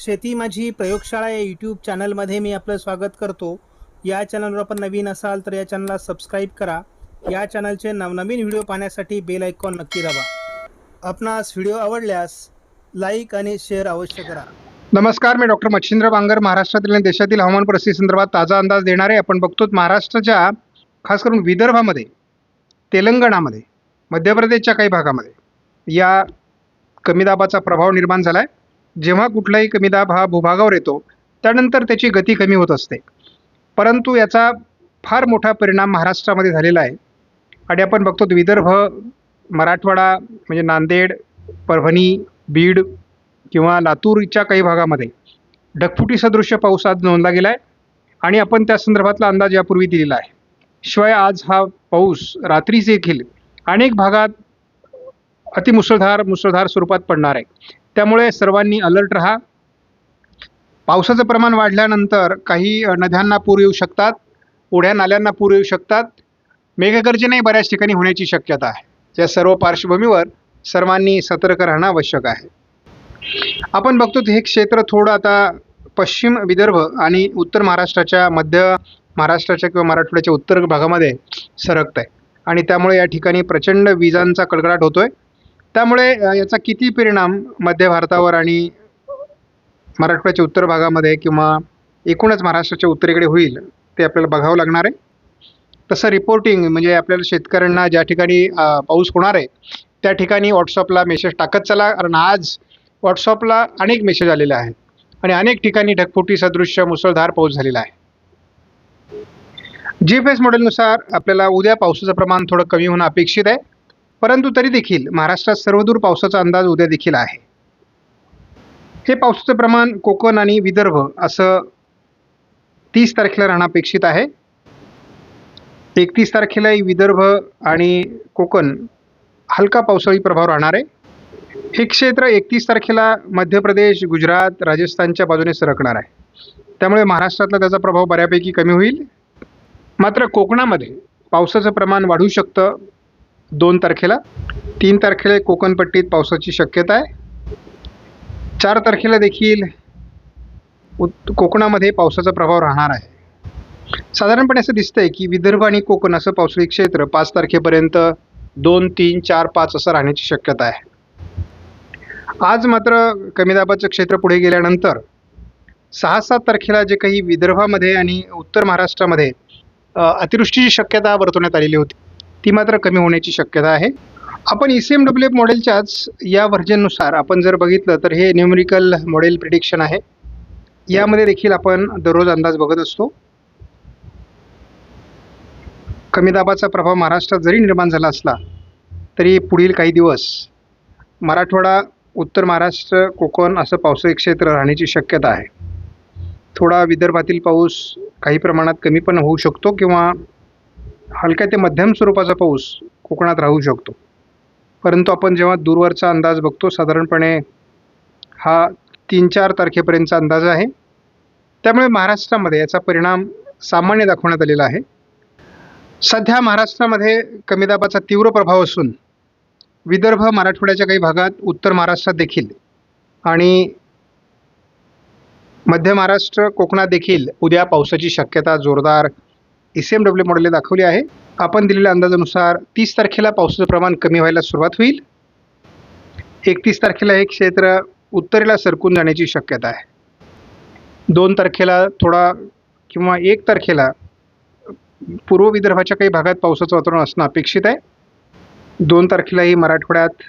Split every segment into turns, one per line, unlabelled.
शेती माझी प्रयोगशाळा या यूट्यूब चॅनलमध्ये मी आपलं स्वागत करतो. या चॅनलवर आपण नवीन असाल तर या चॅनलला सबस्क्राईब करा. या चॅनलचे नवनवीन व्हिडिओ पाहण्यासाठी बेल आयकॉन नक्की दाबा. आपणास व्हिडिओ आवडल्यास लाईक आणि शेअर अवश्य करा.
नमस्कार मी डॉक्टर मच्छिंद्र बांगर महाराष्ट्रातील आणि देशातील हवामान परिस्थिती संदर्भात ताजा अंदाज देणारे आपण बघतो महाराष्ट्राच्या खास करून विदर्भामध्ये तेलंगणामध्ये मध्य प्रदेशच्या काही भागामध्ये या कमी दाबाचा प्रभाव निर्माण झाला आहे जेव्हा कुठलाही कमी दाब हा भूभागावर येतो त्यानंतर त्याची गती कमी होत असते. परंतु याचा फार मोठा परिणाम महाराष्ट्रामध्ये झालेला आहे. आणि आपण बघतो विदर्भ मराठवाडा म्हणजे नांदेड परभणी बीड किंवा लातूरच्या काही भागामध्ये ढगफुटी सदृश्य पाऊस आज नोंदला गेला आहे आणि आपण त्या संदर्भातला अंदाज यापूर्वी दिलेला आहे. शिवाय आज हा पाऊस रात्री देखील अनेक भागात अतिमुसळधार मुसळधार स्वरूपात पडणार आहे. त्यामुळे सर्वांनी अलर्ट राहा. पावसाचं प्रमाण वाढल्यानंतर काही नद्यांना पूर येऊ शकतात ओढ्या नाल्यांना पूर येऊ शकतात. मेघगर्जनाही बऱ्याच ठिकाणी होण्याची शक्यता आहे. या सर्व पार्श्वभूमीवर सर्वांनी सतर्क राहणं आवश्यक आहे. आपण बघतो हे क्षेत्र थोडं आता पश्चिम विदर्भ आणि उत्तर महाराष्ट्राच्या मध्य महाराष्ट्राच्या किंवा मराठवाड्याच्या उत्तर भागामध्ये सरकत आहे आणि त्यामुळे या ठिकाणी प्रचंड विजांचा कडकडाट होतोय. त्यामुळे याचा किती परिणाम मध्य भारतावर आणि महाराष्ट्राच्या उत्तर भागामध्ये किंवा एकूणच महाराष्ट्राच्या उत्तरेकडे होईल ते आपल्याला बघावं लागणार आहे. तसं रिपोर्टिंग म्हणजे आपल्याला शेतकऱ्यांना ज्या ठिकाणी पाऊस होणार आहे त्या ठिकाणी व्हॉट्सअपला मेसेज टाकत चला. कारण आज व्हॉट्सअपला अनेक मेसेज आलेले आहेत आणि अनेक ठिकाणी ढगफुटी सदृश्य मुसळधार पाऊस झालेला आहे. जी एफ एस मॉडेलनुसार आपल्याला उद्या पावसाचं प्रमाण थोडं कमी होणं अपेक्षित आहे. परंतु तरी देखील महाराष्ट्रात सर्वदूर पावसाचा अंदाज उद्या देखील आहे. हे पावसाचं प्रमाण कोकण आणि विदर्भ असं तीस तारखेला राहणं अपेक्षित आहे. एकतीस तारखेलाही विदर्भ आणि कोकण हलका पावसाळी प्रभाव राहणार आहे. हे क्षेत्र एकतीस तारखेला मध्य प्रदेश गुजरात राजस्थानच्या बाजूने सरकणार आहे. त्यामुळे महाराष्ट्रातला त्याचा प्रभाव बऱ्यापैकी कमी होईल. मात्र कोकणामध्ये पावसाचं प्रमाण वाढू शकतं. दोन तारखेला. तीन तारखेला कोकणपट्टीत पावसाची शक्यता आहे. चार तारखेला देखील उत कोकणामध्ये पावसाचा प्रभाव राहणार आहे. साधारणपणे असं दिसतंय की विदर्भ आणि कोकण असं पावसाळी क्षेत्र पाच तारखेपर्यंत दोन तीन चार पाच असं राहण्याची शक्यता आहे. आज मात्र कमी दाबाचं क्षेत्र पुढे गेल्यानंतर सहा सात तारखेला जे काही विदर्भामध्ये आणि उत्तर महाराष्ट्रामध्ये अतिवृष्टीची शक्यता वर्तवण्यात आलेली होती. ती मात्र कमी होण्याची शक्यता आहे. आपण E C M W F मॉडेलच्याच या व्हर्जननुसार आपण जर बघितलं तर हे न्यूमरिकल मॉडेल प्रिडिक्शन आहे. यामध्ये देखील आपण दररोज अंदाज बघत असतो. कमी दाबाचा प्रभाव महाराष्ट्रात जरी निर्माण झाला असला तरी पुढील काही दिवस मराठवाडा उत्तर महाराष्ट्र कोकण असं पावसाळी क्षेत्र राहण्याची शक्यता आहे. थोडा विदर्भातील पाऊस काही प्रमाणात कमी पण होऊ शकतो किंवा हलक्या ते मध्यम स्वरूपाचा पाऊस कोकणात राहू शकतो. परंतु आपण जेव्हा दूरवरचा अंदाज बघतो साधारणपणे हा तीन चार तारखेपर्यंतचा अंदाज आहे. त्यामुळे महाराष्ट्रामध्ये याचा परिणाम सामान्य दाखवण्यात आलेला आहे. सध्या महाराष्ट्रामध्ये कमी दाबाचा तीव्र प्रभाव असून विदर्भ मराठवाड्याच्या काही भागात उत्तर महाराष्ट्रात देखील आणि मध्य महाराष्ट्र कोकणात देखील उद्या पावसाची शक्यता जोरदार ई सी एम डब्ल्यू मॉडेलने दाखवली आहे. आपण दिलेल्या अंदाजानुसार तीस तारखेला पावसाचं प्रमाण कमी व्हायला सुरुवात होईल. एकतीस तारखेला हे क्षेत्र उत्तरेला सरकून जाण्याची शक्यता आहे. दोन तारखेला थोडा किंवा एक तारखेला पूर्व विदर्भाच्या काही भागात पावसाचं वातावरण असणं अपेक्षित आहे. दोन तारखेलाही मराठवाड्यात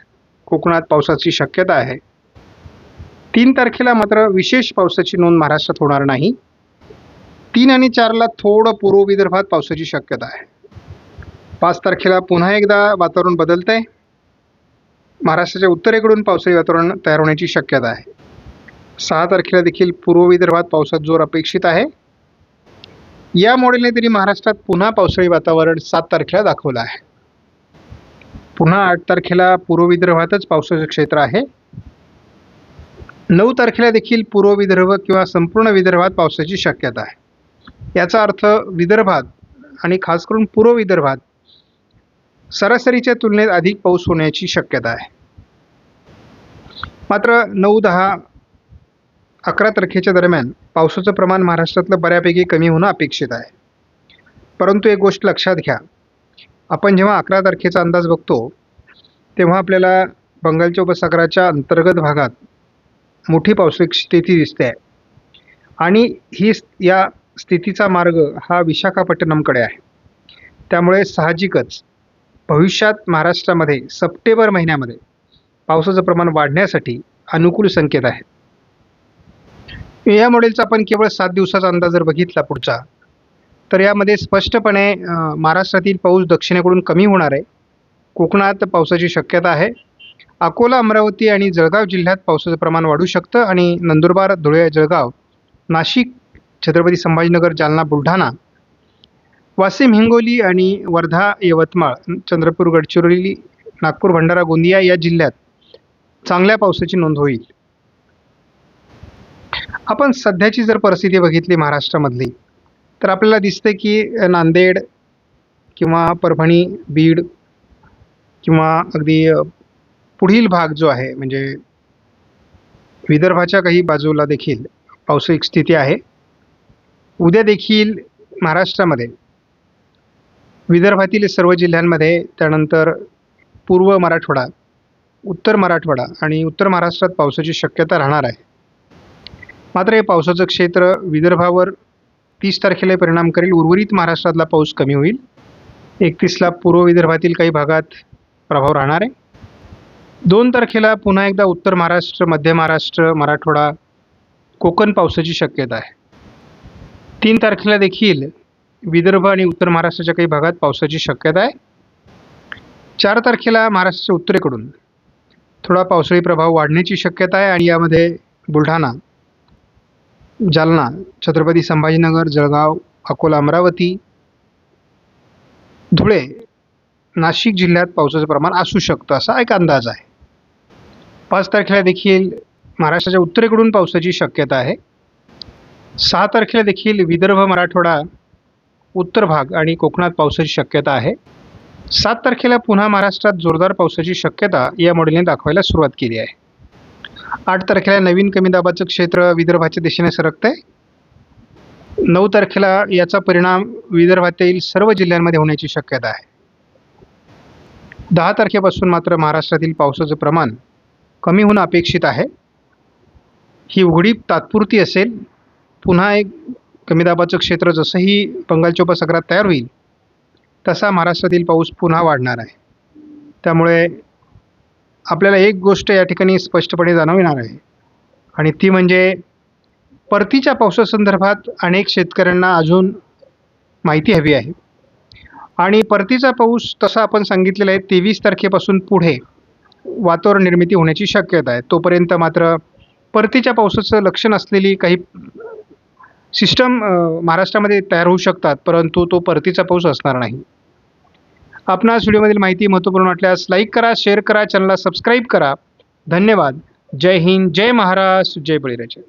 कोकणात पावसाची शक्यता आहे. तीन तारखेला मात्र विशेष पावसाची नोंद महाराष्ट्रात होणार नाही. तीन आणि चारला थोडं पूर्व विदर्भात पावसाची शक्यता आहे. पाच तारखेला पुन्हा एकदा वातावरण बदलतं आहे महाराष्ट्राच्या उत्तरेकडून पावसाळी वातावरण तयार होण्याची शक्यता आहे. सहा तारखेला देखील पूर्व विदर्भात पावसात जोर अपेक्षित आहे. या मॉडेलने तरी महाराष्ट्रात पुन्हा पावसाळी वातावरण सात तारखेला दाखवलं आहे. पुन्हा आठ तारखेला पूर्व विदर्भातच पावसाचं क्षेत्र आहे. नऊ तारखेला देखील पूर्व विदर्भ किंवा संपूर्ण विदर्भात पावसाची शक्यता आहे. याचा अर्थ विदर्भात आणि खास करून पूर्व विदर्भात सरासरीच्या तुलनेत अधिक पाऊस होण्याची शक्यता आहे. मात्र नऊ दहा अकरा तारखेच्या दरम्यान पावसाचं प्रमाण महाराष्ट्रातलं बऱ्यापैकी कमी होणं अपेक्षित आहे. परंतु एक गोष्ट लक्षात घ्या. आपण जेव्हा अकरा तारखेचा अंदाज बघतो तेव्हा आपल्याला बंगालच्या उपसागराच्या अंतर्गत भागात मोठी पावसाची स्थिती दिसते. आहे आणि ही या स्थितीचा मार्ग हा विशाखापट्टणमकडे आहे. त्यामुळे साहजिकच भविष्यात महाराष्ट्रामध्ये सप्टेंबर महिन्यामध्ये पावसाचं प्रमाण वाढण्यासाठी अनुकूल संकेत आहेत. या मॉडेलचा आपण केवळ सात दिवसाचा अंदाज जर बघितला पुढचा तर यामध्ये स्पष्टपणे महाराष्ट्रातील पाऊस दक्षिणेकडून कमी होणार आहे. कोकणात पावसाची शक्यता आहे. अकोला अमरावती आणि जळगाव जिल्ह्यात पावसाचं प्रमाण वाढू शकतं आणि नंदुरबार धुळे जळगाव नाशिक छत्रपती संभाजीनगर जालना बुलढाणा वाशिम हिंगोली आणि वर्धा यवतमाळ चंद्रपूर गडचिरोली नागपूर भंडारा गोंदिया या जिल्ह्यात चांगल्या पावसाची नोंद होईल. आपण सध्याची जर परिस्थिती बघितली महाराष्ट्रामधली तर आपल्याला दिसते की नांदेड किंवा परभणी बीड किंवा अगदी पुढील भाग जो आहे म्हणजे विदर्भाच्या काही बाजूला देखील पावसाळी स्थिती आहे. उद्या देखील महाराष्ट्रामध्ये विदर्भातील सर्व जिल्ह्यांमध्ये त्यानंतर पूर्व मराठवाडा उत्तर मराठवाडा आणि उत्तर महाराष्ट्रात पावसाची शक्यता राहणार आहे. मात्र हे पावसाचं क्षेत्र विदर्भावर तीस तारखेला परिणाम करेल. उर्वरित महाराष्ट्रातला पाऊस कमी होईल. एकतीसला पूर्व विदर्भातील काही भागात प्रभाव राहणार आहे. दोन तारखेला पुन्हा एकदा उत्तर महाराष्ट्र मध्य महाराष्ट्र मराठवाडा कोकण पावसाची शक्यता आहे. तीन तारखेला देखील विदर्भ आणि उत्तर महाराष्ट्राच्या काही भागात पावसाची शक्यता आहे. चार तारखेला महाराष्ट्राच्या उत्तरेकडून थोडा पावसाळी प्रभाव वाढण्याची शक्यता आहे आणि यामध्ये बुलढाणा जालना छत्रपती संभाजीनगर जळगाव अकोला अमरावती धुळे नाशिक जिल्ह्यात पावसाचं प्रमाण असू शकतं असा एक अंदाज आहे. पाच तारखेला देखील महाराष्ट्राच्या उत्तरेकडून पावसाची शक्यता आहे. सहा तारखेला देखील विदर्भ मराठवाडा उत्तर भाग आणि कोकणात पावसाची शक्यता आहे. सात तारखेला पुन्हा महाराष्ट्रात जोरदार पावसाची शक्यता या मॉडेलने दाखवायला सुरुवात केली आहे. आठ तारखेला नवीन कमी दाबाचं क्षेत्र विदर्भाच्या दिशेने सरकत आहे नऊ तारखेला याचा परिणाम विदर्भातील सर्व जिल्ह्यांमध्ये होण्याची शक्यता आहे. दहा तारखेपासून मात्र महाराष्ट्रातील पावसाचं प्रमाण कमी होणं अपेक्षित आहे. ही उघडीप तात्पुरती असेल पुन्हा एक कमी दाबाचं क्षेत्र जसंही बंगालच्या उपसागरात तयार होईल तसा महाराष्ट्रातील पाऊस पुन्हा वाढणार आहे. त्यामुळे आपल्याला एक गोष्ट या ठिकाणी स्पष्टपणे जाणवणार आहे आणि ती म्हणजे परतीच्या पावसासंदर्भात अनेक शेतकऱ्यांना अजून माहिती हवी आहे. आणि परतीचा पाऊस तसा आपण सांगितलेला आहे तेवीस तारखेपासून पुढे वातावरण निर्मिती होण्याची शक्यता आहे. तोपर्यंत मात्र परतीच्या पावसाचं लक्षण असलेली काही सिस्टम महाराष्ट्रामध्ये तयार होऊ शकतात परंतु तो परतीचा पाऊस असणार नाही. आपणास व्हिडिओमधील माहिती महत्त्वपूर्ण वाटल्यास लाईक करा शेअर करा चॅनलला सबस्क्राईब करा. धन्यवाद. जय हिंद जय महाराष्ट्र जय बळीराजा.